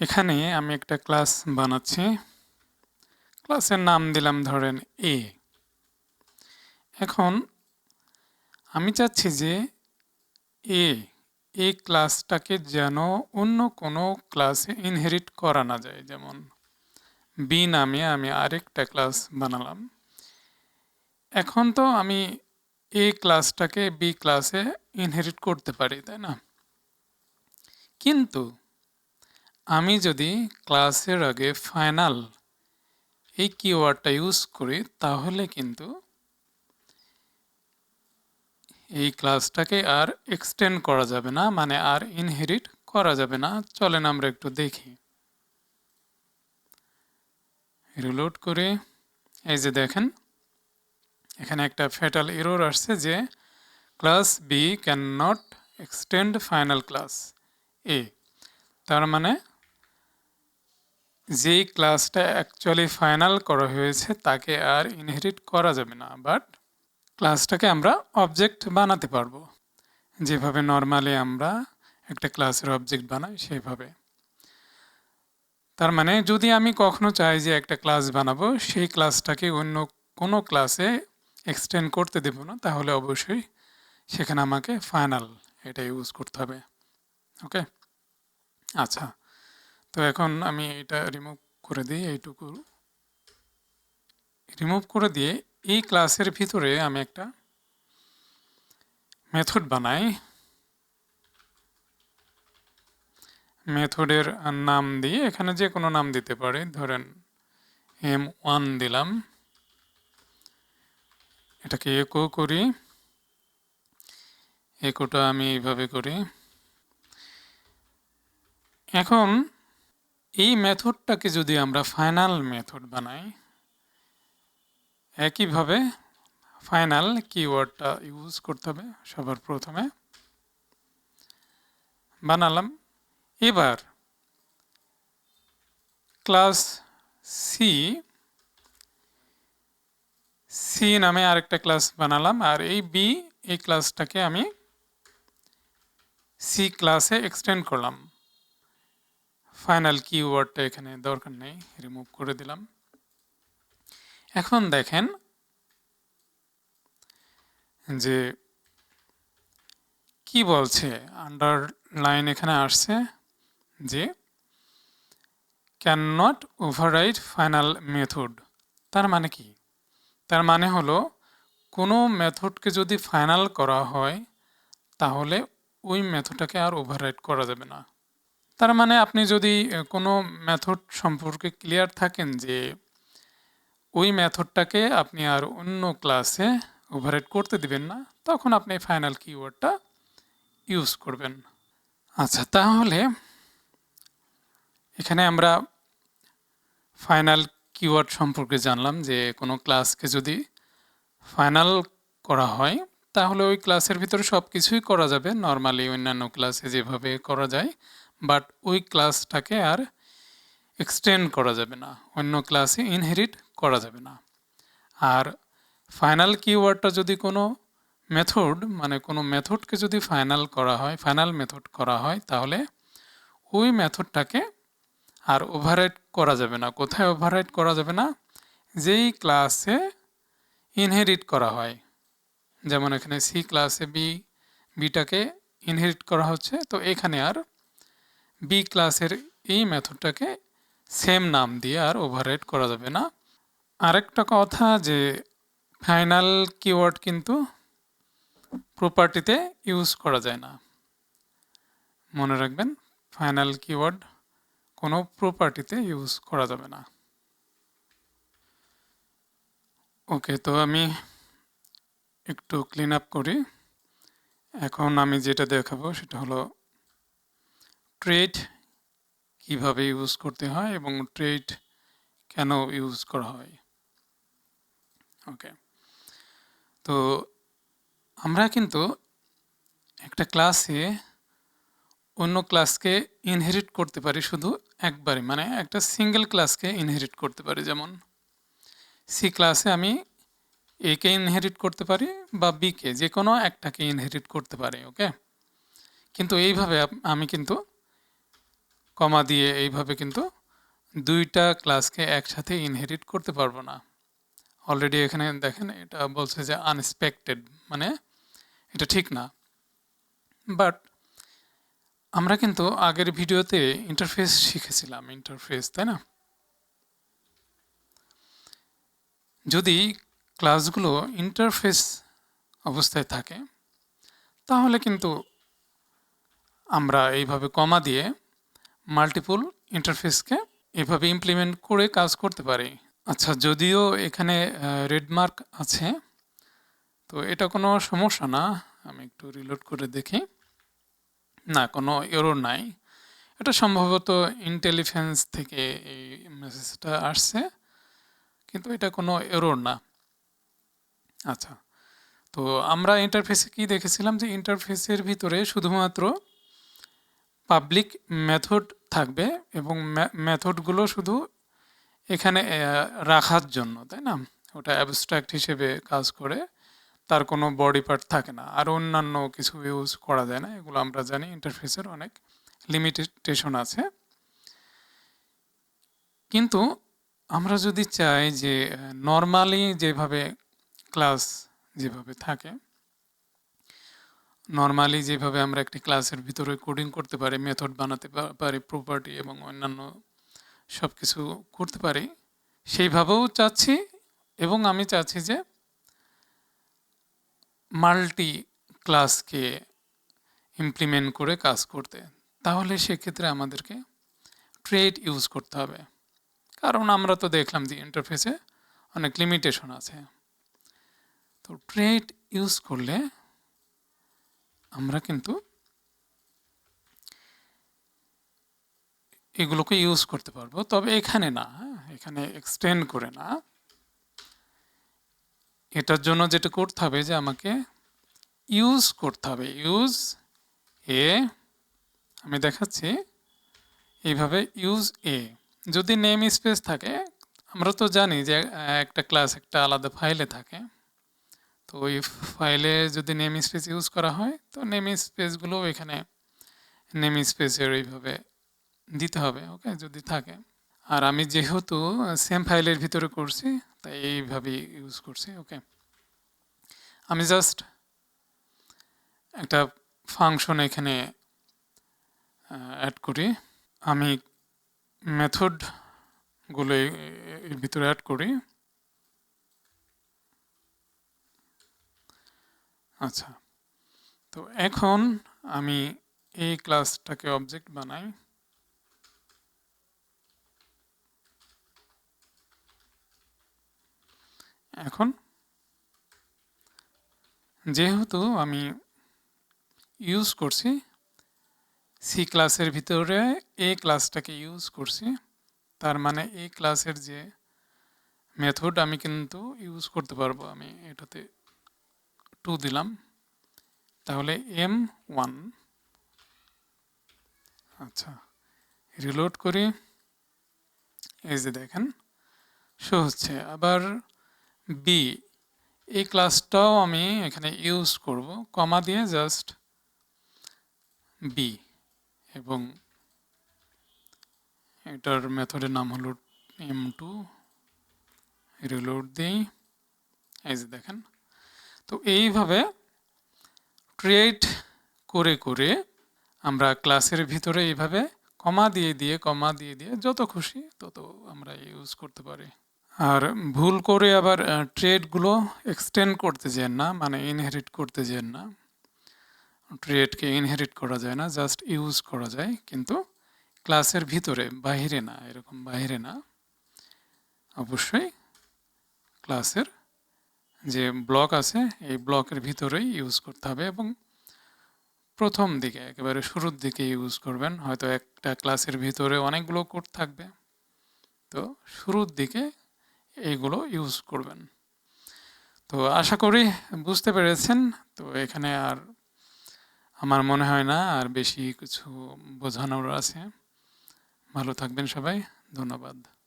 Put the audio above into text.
এখানে আমি একটা ক্লাস বানাচ্ছি। ক্লাসের নাম দিলাম ধরেন এ এখন আমি চাচ্ছি যে এ এই ক্লাসটাকে যেন অন্য কোনো ক্লাসে ইনহেরিট করা না যায়। যেমন বি নামে আমি আরেকটা ক্লাস বানালাম। এখন তো আমি এ ক্লাসটাকে বি ক্লাসে ইনহেরিট করতে পারি, তাই না? কিন্তু আমি যদি ক্লাসের আগে ফাইনাল এই কিওয়ার্ডটা ইউজ করি, তাহলে কিন্তু এই ক্লাসটাকে আর এক্সটেন্ড করা যাবে না মানে আর ইনহেরিট করা যাবে না। চলেন আমরা একটু দেখি। রিলোড করে, এই যে দেখেন, এখানে একটা ফ্যাটাল এরর আসছে যে class B can not extend final class A. তার মানে যেই ক্লাসটা অ্যাকচুয়ালি ফাইনাল করা হয়েছে, তাকে আর ইনহেরিট করা যাবে না। বাট ক্লাসটাকে আমরা অবজেক্ট বানাতে পারব। যেভাবে নর্মালি আমরা একটা ক্লাসের অবজেক্ট বানাই, সেভাবে। তার মানে যদি আমি কখনো চাই যে একটা ক্লাস বানাবো, সেই ক্লাসটাকে অন্য কোনো ক্লাসে এক্সটেন্ড করতে দেব না, তাহলে অবশ্যই সেখানে আমাকে ফাইনাল এটা ইউজ করতে হবে। ওকে আচ্ছা। তো এখন আমি এটা রিমুভ করে দিই, এইটুকু। রিমুভ করে দিয়ে এই ক্লাসের ভিতরে আমি একটা মেথড বানাই। মেথডের নাম দিয়ে, এখানে যে কোনো নাম দিতে পারি, ধরেন এম ওয়ান দিলাম। এটাকে একো করি। একোটা আমি এইভাবে করি। এখন এই মেথডটাকে যদি আমরা ফাইনাল মেথড বানাই, একইভাবে ফাইনাল কিওয়ার্ডটা ইউজ করতে হবে সবার প্রথমে। বানালাম। এবার ক্লাস সি সি নামে আরেকটা ক্লাস বানালাম আর এই বি এই ক্লাসটাকে আমি সি ক্লাসে এক্সটেন্ড করলাম। ফাইনাল কিওয়ার্ডটা এখানে দরকার নেই রিমুভ করে দিলাম। এখন দেখেন যে কি বলছে আন্ডারলাইন এখানে আসছে যে can not override final method তার মানে কি? তার মানে হলো কোনো মেথডকে যদি ফাইনাল করা হয়, তাহলে ওই মেথডটাকে আর ওভাররাইড করা যাবে না। তার মানে আপনি যদি কোনো মেথড সম্পর্কে ক্লিয়ার থাকেন যে ওই মেথডটাকে আপনি আর অন্য ক্লাসে ওভাররাইড করতে দিবেন না, তখন আপনি ফাইনাল কিওয়ার্ডটা ইউজ করবেন। আচ্ছা তাহলে এখানে আমরা ফাইনাল কিওয়ার্ড সম্পর্কে জানলাম যে কোনো ক্লাসকে যদি ফাইনাল করা হয়, তাহলে ওই ক্লাসের ভিতরে সব কিছুই করা যাবে। নর্মালি অন্যান্য ক্লাসে যেভাবে করা যায় বাট ওই ক্লাসটাকে আর এক্সটেন্ড করা যাবে না। অন্য ক্লাসে ইনহেরিট করা যাবে না। আর ফাইনাল কিওয়ার্ডটা যদি কোনো মেথড মানে কোনো মেথডকে যদি ফাইনাল করা হয় ফাইনাল মেথড করা হয়, তাহলে ওই মেথডটাকে আর ওভাররাইড করা যাবে না। কোথায় ওভাররাইড করা যাবে না? যেই ক্লাসে ইনহেরিট করা হয়। যেমন এখানে সি ক্লাসে বি বিটাকে ইনহেরিট করা হচ্ছে, তো এখানে আর বি ক্লাসের এই মেথডটাকে সেম নাম দিয়ে আর ওভাররাইড করা যাবে না। আরেকটা কথা যে ফাইনাল কিওয়ার্ড কিন্তু প্রপার্টিতে ইউজ করা যায় না। মনে রাখবেন ফাইনাল কিওয়ার্ড কোনো প্রপার্টিতে ইউজ করা যাবে না। ওকে তো আমি একটু ক্লিন আপ করি। এখন আমি যেটা দেখাবো সেটা হলো ট্রেড কীভাবে ইউজ করতে হয় এবং ট্রেড কেন ইউজ করা হয়? ওকে তো আমরা কিন্তু একটা ক্লাসে অন্য ক্লাসকে ইনহেরিট করতে পারি শুধু একবারই মানে একটা সিঙ্গেল ক্লাসকে ইনহেরিট করতে পারি। যেমন সি ক্লাসে আমি একে ইনহেরিট করতে পারি বা বিকে যে কোনো একটাকে ইনহেরিট করতে পারি ওকে কিন্তু এইভাবে আমি কিন্তু কমা দিয়ে এইভাবে কিন্তু দুইটা ক্লাসকে একসাথে ইনহেরিট করতে পারব না। অলরেডি এখানে দেখেন এটা বলছে যে আনএক্সপেক্টেড মানে এটা ঠিক না। বাট আমরা কিন্তু আগের ভিডিওতে ইন্টারফেস শিখেছিলাম ইন্টারফেস তাই না? যদি ক্লাসগুলো ইন্টারফেস অবস্থায় থাকে, তাহলে কিন্তু আমরা এইভাবে কমা দিয়ে মাল্টিপল ইন্টারফেসকে এভাবে ইমপ্লিমেন্ট করে কাজ করতে পারি। আচ্ছা যদিও এখানে রেডমার্ক আছে, তো এটা কোনো সমস্যা না। আমি একটু রিলোড করে দেখি। না, কোনো এরর নাই। এটা সম্ভবত ইন্টেলিজেন্স থেকে এই মেসেজটা আসছে, কিন্তু এটা কোনো এরর না। আচ্ছা তো আমরা ইন্টারফেসে কি দেখেছিলাম যে ইন্টারফেসের ভিতরে শুধুমাত্র পাবলিক মেথড থাকবে এবং মেথডগুলো শুধু এখানে রাখার জন্য, তাই না? ওটা অ্যাবস্ট্রাক্ট হিসেবে কাজ করে তার কোনো বডি পার্ট থাকে না। আর অন্যান্য কিছু ইউজ করা যায় না, এগুলো আমরা জানি ইন্টারফেসের অনেক লিমিটেশন আছে। কিন্তু আমরা যদি চাই যে নর্মালি যেভাবে ক্লাস যেভাবে থাকে নর্মালি যেভাবে আমরা একটি ক্লাসের ভিতরে কোডিং করতে পারি মেথড বানাতে পারি প্রপার্টি এবং অন্যান্য সব কিছু করতে পারি, সেইভাবেও চাচ্ছি এবং আমি চাচ্ছি যে মাল্টি ক্লাসকে ইমপ্লিমেন্ট করে কাজ করতে। তাহলে সেক্ষেত্রে আমাদেরকে ট্রেড ইউজ করতে হবে। কারণ আমরা তো দেখলাম যে ইন্টারফেসে অনেক লিমিটেশন আছে। তো ট্রেড ইউজ করলে আমরা কিন্তু এগুলোকে ইউজ করতে পারব। তবে এখানে না হ্যাঁ? এখানে এক্সটেন্ড করে না। এটার জন্য যেটা করতে হবে যে আমাকে ইউজ করতে হবে। ইউজ এ আমি দেখাচ্ছি, এইভাবে ইউজ এ যদি নেম স্পেস থাকে, আমরা তো জানি যে একটা ক্লাস একটা আলাদা ফাইলে থাকে। তো ওই ফাইলে যদি নেম স্পেস ইউজ করা হয়, তো নেম স্পেসগুলো এখানে নেম স্পেসের এইভাবে দিতে হবে ওকে যদি থাকে। আর আমি যেহেতু সেম ফাইলের ভিতরে করছি, তাই এইভাবেই ইউজ করছি ওকে আমি জাস্ট একটা ফাংশন এখানে অ্যাড করি। আমি মেথডগুলো এর ভিতরে অ্যাড করি। আচ্ছা। তো এখন আমি এই ক্লাসটাকে অবজেক্ট বানাই। এখন যেহেতু আমি ইউজ করছি সি ক্লাসের ভিতরে এ ক্লাসটাকে ইউজ করছি, তার মানে এই ক্লাসের যে মেথড আমি কিন্তু ইউজ করতে পারব আমি এটাতে। টু দিলাম, তাহলে এম ওয়ান আচ্ছা রিলোড করি। এই যে দেখেন শো হচ্ছে। আবার বি এই ক্লাসটাও আমি এখানে ইউজ করব কমা দিয়ে জাস্ট বি এবং এটার মেথডের নাম হলো এম টু রিলোড দিই। এই যে দেখেন তো এইভাবে ক্রিয়েট করে করে আমরা ক্লাসের ভিতরে এইভাবে কমা দিয়ে দিয়ে কমা দিয়ে দিয়ে যত খুশি তত আমরা ইউজ করতে পারি। আর ভুল করে আবার ট্রেডগুলো এক্সটেন্ড করতে যেন না মানে ইনহেরিট করতে যেন না। ট্রেডকে ইনহেরিট করা যায় না জাস্ট ইউজ করা যায়, কিন্তু ক্লাসের ভিতরে বাহিরে না, এরকম বাহিরে না। অবশ্যই ক্লাসের যে ব্লক আছে, এই ব্লকের ভিতরেই ইউজ করতে হবে এবং প্রথম দিকে, একেবারে শুরুর দিকে ইউজ করবেন। হয়তো একটা ক্লাসের ভিতরে অনেকগুলো কোড থাকবে। তো শুরুর দিকে এইগুলো ইউজ করবেন। তো আশা করি বুঝতে পেরেছেন। তো এখানে আর আমার মনে হয় না আর বেশি কিছু বোঝানোর আছে। ভালো থাকবেন সবাই। ধন্যবাদ।